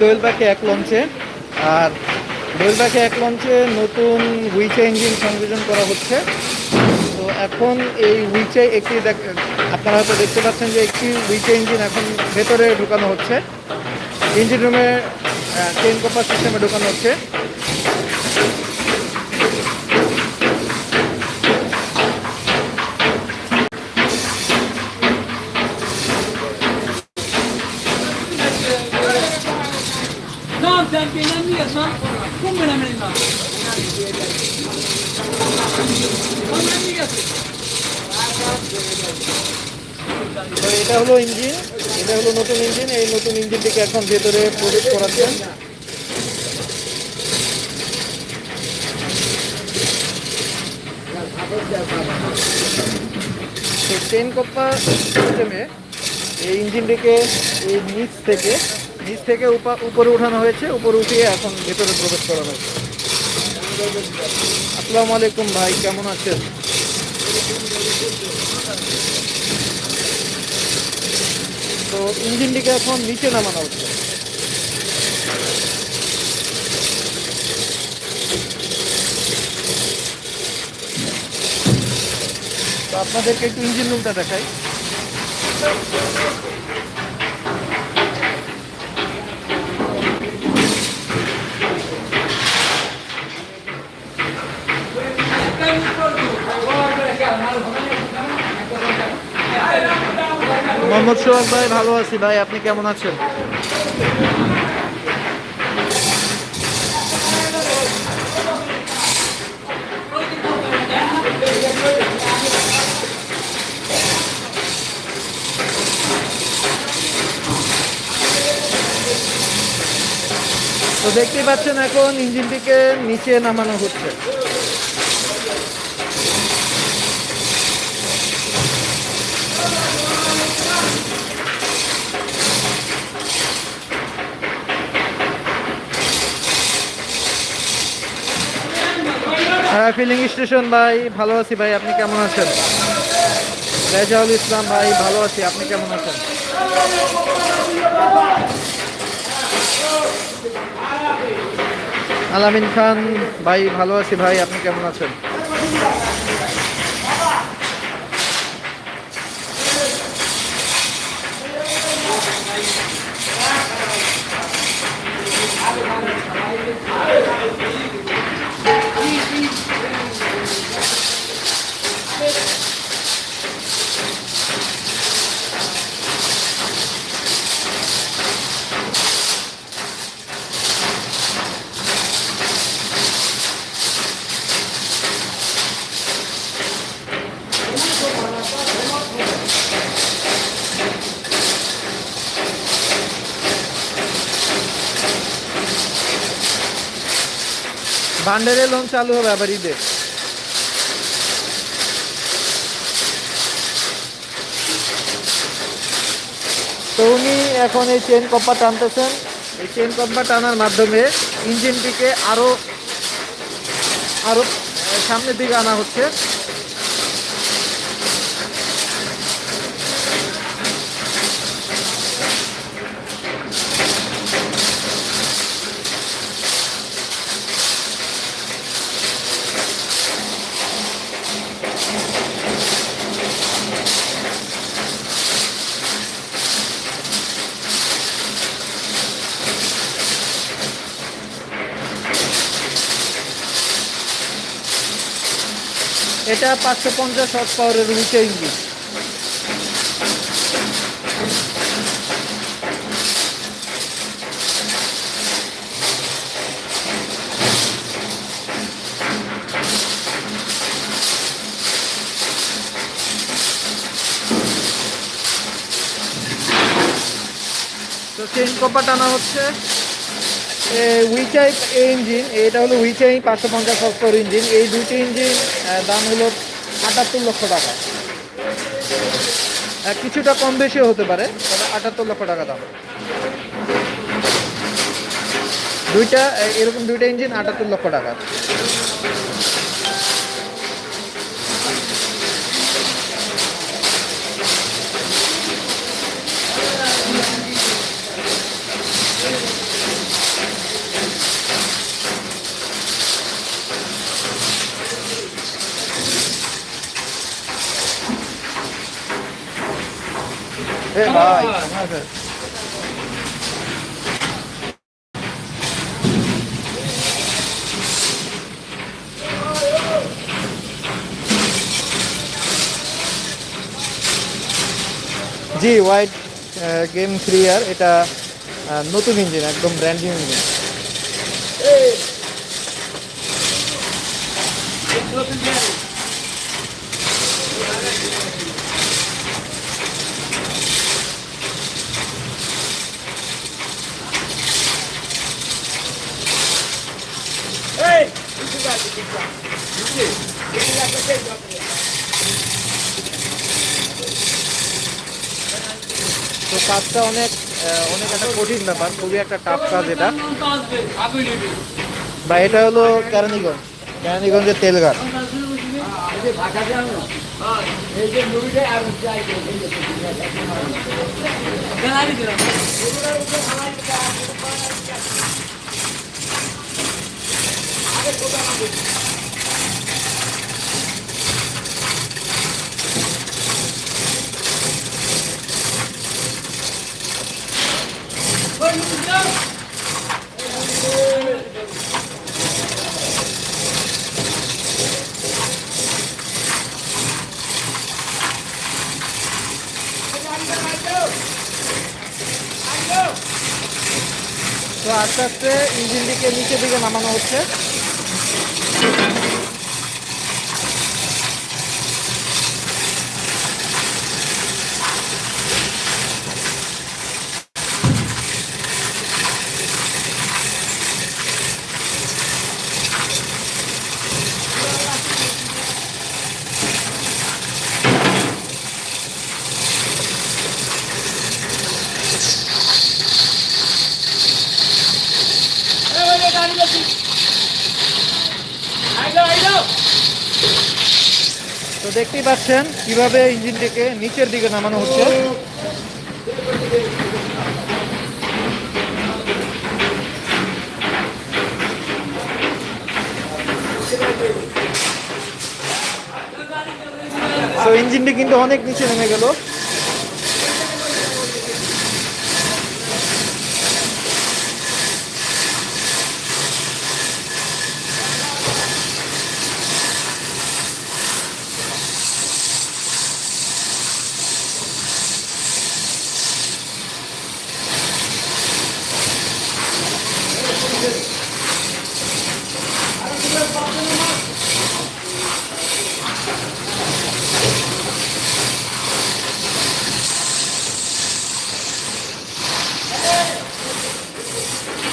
দোয়েল পাখি এক লঞ্চে আর দোয়েল পাখি এক লঞ্চে নতুন উইচে ইঞ্জিন সংযোজন করা হচ্ছে। তো এখন এই উইচে একটি আপনারা হয়তো দেখতে পাচ্ছেন যে একটি উইচে ইঞ্জিন এখন ভেতরে ঢুকানো হচ্ছে। ইঞ্জিন রুমে চেন কপার সিস্টেমে ঢুকানো হচ্ছে। এটা হলো ইঞ্জিন, এটা হলো নতুন ইঞ্জিন, এই নতুন ইঞ্জিনটিকে এখন ভেতরে প্রবেশ করাচ্ছেন চেন কপ্পা সিস্টেমে এই ইঞ্জিনটিকে এই নিচ থেকে নিচ থেকে উপা- উপরে উঠানো হয়েছে, উপরে উঠিয়ে এখন ভেতরে প্রবেশ করা হয়েছে। আসসালামু আলাইকুম ভাই, কেমন আছেন? তো ইঞ্জিনটিকে এখন নিচে নামানো হচ্ছে। আপনাদেরকে একটু ইঞ্জিন রুমটা দেখাই। মোহাম্মদ সোহাগ ভাই, ভালো আছি ভাই, আপনি কেমন আছেন? তো দেখতেই পাচ্ছেন এখন ইঞ্জিনটিকে নিচে নামানো হচ্ছে। ফিলিং স্টেশন ভাই, ভালো আছি ভাই, আপনি কেমন আছেন? রেজাউল ইসলাম ভাই, ভালো আছি, আপনি কেমন আছেন? আলামিন খান, ভাই, ভালো আছি ভাই, আপনি কেমন আছেন? বান্ডারের লোন চালু হবে আবার ঈদে। তো উনি এখন এই চেন কপ্পা টানতেছেন। এই চেন কপ্পা টানার মাধ্যমে ইঞ্জিনটিকে আরও আরও সামনের দিকে আনা হচ্ছে। এটা পাঁচশো পঞ্চাশ হর্স পাওয়ারের উঁচে ইঞ্জিন তো চেন কপা টানা হচ্ছে উইচাই ইঞ্জিন এটা হলো উইচাই পাঁচশো পঞ্চাশ সত্তর ইঞ্জিন এই দুটি ইঞ্জিন দাম হলো আটাত্তর লক্ষ টাকা। কিছুটা কম বেশিও হতে পারে, তবে আটাত্তর লক্ষ টাকা দাম। দুইটা এরকম দুইটা ইঞ্জিন আটাত্তর লক্ষ টাকা। এ ভাই আচ্ছা। জি হোয়াইট গেম ক্লিয়ার এটা আহ, নতুন ইঞ্জিন একদম ব্র্যান্ড নিউ ইঞ্জিন তো কাজটা অনেক অনেক একটা কঠিন ব্যাপার, খুবই একটা টাফ কাজ এটা। বা এটা হলো কেরানীগঞ্জ, কেরানীগঞ্জের তেলঘাট তো আস্তে আস্তে ইঞ্জিনটিকে নিচের দিকে নামানো হচ্ছে। তো দেখতেই পাচ্ছেন কীভাবে ইঞ্জিনটিকে নিচের দিকে নামানো হচ্ছে। তো ইঞ্জিনটি কিন্তু অনেক নিচে নেমে গেল। 네.